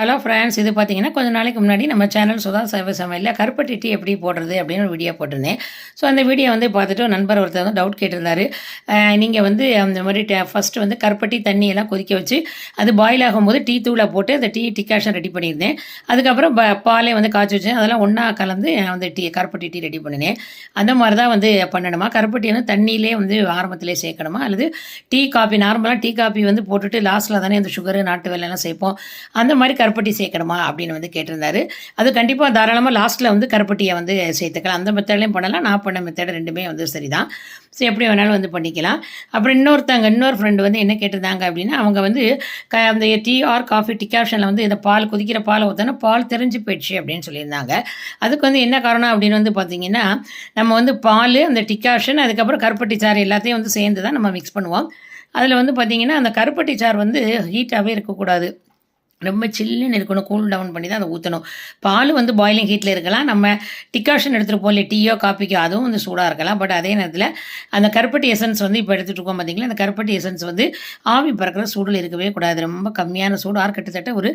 Hello friends இது பார்த்தீங்கன்னா கொஞ்ச நாளைக்கு முன்னாடி நம்ம சேனல் சுதா சைவ சமையலில் கருப்பட்டி டீ எப்படி போடுறது அப்படின்னு ஒரு வீடியோ போட்டிருந்தேன். ஸோ அந்த வீடியோ வந்து பார்த்துட்டு நண்பர் ஒருத்தர் வந்து டவுட் கேட்டிருந்தாரு. நீங்கள் வந்து அந்த மாதிரி ஃபஸ்ட்டு வந்து கருப்பட்டி தண்ணியெல்லாம் கொதிக்க வச்சு அது பாயில் ஆகும்போது டீ தூளை போட்டு அந்த டீ டிகாஷன் ரெடி பண்ணியிருந்தேன். அதுக்கப்புறம் ப பாலே வந்து காய்ச்சி வச்சேன் அதெல்லாம் ஒன்றா கலந்து நான் வந்து டீ கருப்பட்டி டீ ரெடி பண்ணினேன். அந்த மாதிரி தான் வந்து பண்ணணுமா? கருப்பட்டி வந்து தண்ணியிலே வந்து ஆரம்பத்திலே சேர்க்கணுமா? அல்லது டீ காப்பி நார்மலாக டீ காப்பி வந்து போட்டுட்டு லாஸ்ட்டில் தானே அந்த சுகரு நாட்டு வெள்ளம்லாம் சேர்ப்போம். அந்த மாதிரி கருப்பட்டி சேர்க்கணுமா அப்படின்னு வந்து கேட்டிருந்தாரு. அது கண்டிப்பாக தாராளமாக லாஸ்ட்டில் வந்து கருப்பட்டியை வந்து சேர்த்துக்கலாம். அந்த மெத்தட்லையும் பண்ணலாம். நான் பண்ண மெத்தட் ரெண்டுமே வந்து சரிதான். ஸோ எப்படி வேணாலும் வந்து பண்ணிக்கலாம். அப்புறம் இன்னொருத்தவங்க இன்னொரு ஃப்ரெண்டு வந்து என்ன கேட்டிருந்தாங்க அப்படின்னா அவங்க வந்து க அந்த டீ ஆர் காஃபி டிகாஷனில் வந்து இந்த பால் கொதிக்கிற பாலை ஊற்றினா பால் தெரிஞ்சு போயிடுச்சு அப்படின்னு சொல்லியிருந்தாங்க. அதுக்கு வந்து என்ன காரணம் அப்படின்னு வந்து பார்த்தீங்கன்னா நம்ம வந்து பால் அந்த டிகாஷன் அதுக்கப்புறம் கருப்பட்டி சாறு எல்லாத்தையும் வந்து சேர்ந்து தான் நம்ம மிக்ஸ் பண்ணுவோம். அதில் வந்து பார்த்தீங்கன்னா அந்த கருப்பட்டி சாறு வந்து ஹீட்டாகவே இருக்கக்கூடாது. ரொம்ப சில்லுன்னு இருக்கணும் கூல் டவுன் பண்ணி தான் அதை ஊற்றணும் பால் வந்து பாயிலிங் ஹீட்டில் இருக்கலாம். நம்ம டிகாஷன் எடுத்துகிட்டு போகல டீயோ காப்பிக்கோ அதுவும் வந்து சூடாக இருக்கலாம். பட் அதே நேரத்தில் அந்த கருப்பட்டி எசன்ஸ் வந்து இப்போ எடுத்துகிட்டு இருக்கோம் பார்த்தீங்களா அந்த கருப்பட்டி எசன்ஸ் வந்து ஆவி பறக்கிற சூடில் இருக்கவே கூடாது. ரொம்ப கம்மியான சூடு ஆர் கிட்டத்தட்ட ஒரு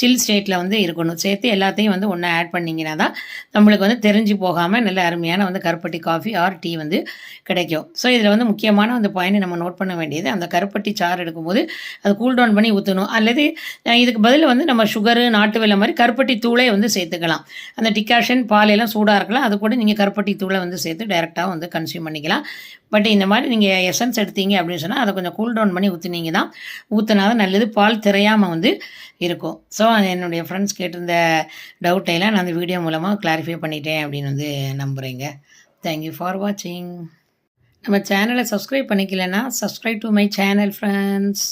சில் ஸ்டேட்டில் வந்து இருக்கணும். சேர்த்து எல்லாத்தையும் வந்து ஒன்றா ஆட் பண்ணிங்கன்னா தான் நம்மளுக்கு வந்து தெரிஞ்சு போகாமல் நல்ல அருமையான வந்து கருப்பட்டி காஃபி ஆர் டீ வந்து கிடைக்கும். ஸோ இதில் வந்து முக்கியமான அந்த பாயிண்ட் நம்ம நோட் பண்ண வேண்டியது அந்த கருப்பட்டி சாறு எடுக்கும்போது அது கூல் டவுன் பண்ணி ஊற்றணும் அல்லது இதுக்கு பதில் வந்து நம்ம சுகரு நாட்டு வெள்ளை மாதிரி கருப்பட்டி தூளை வந்து சேர்த்துக்கலாம். அந்த டிகாஷன் பாலையெல்லாம் எல்லாம் சூடாக இருக்கலாம். அது கூட நீங்கள் கருப்பட்டி தூளை வந்து சேர்த்து டைரெக்டாக வந்து கன்சியூம் பண்ணிக்கலாம். பட் இந்த மாதிரி நீங்கள் எசன்ஸ் எடுத்தீங்க அப்படின்னு சொன்னால் அதை கொஞ்சம் கூல் டவுன் பண்ணி ஊற்றுனீங்க தான் ஊற்றினா தான் நல்லது. பால் திரையாமல் வந்து இருக்கும். ஸோ என்னுடைய ஃப்ரெண்ட்ஸ் கேட்டிருந்த டவுட்டையெல்லாம் நான் அந்த வீடியோ மூலமாக கிளாரிஃபை பண்ணிட்டேன் அப்படின்னு வந்து நம்புகிறேங்க தேங்க்யூ ஃபார் வாட்சிங் நம்ம சேனலை subscribe பண்ணிக்கலன்னா subscribe to my channel friends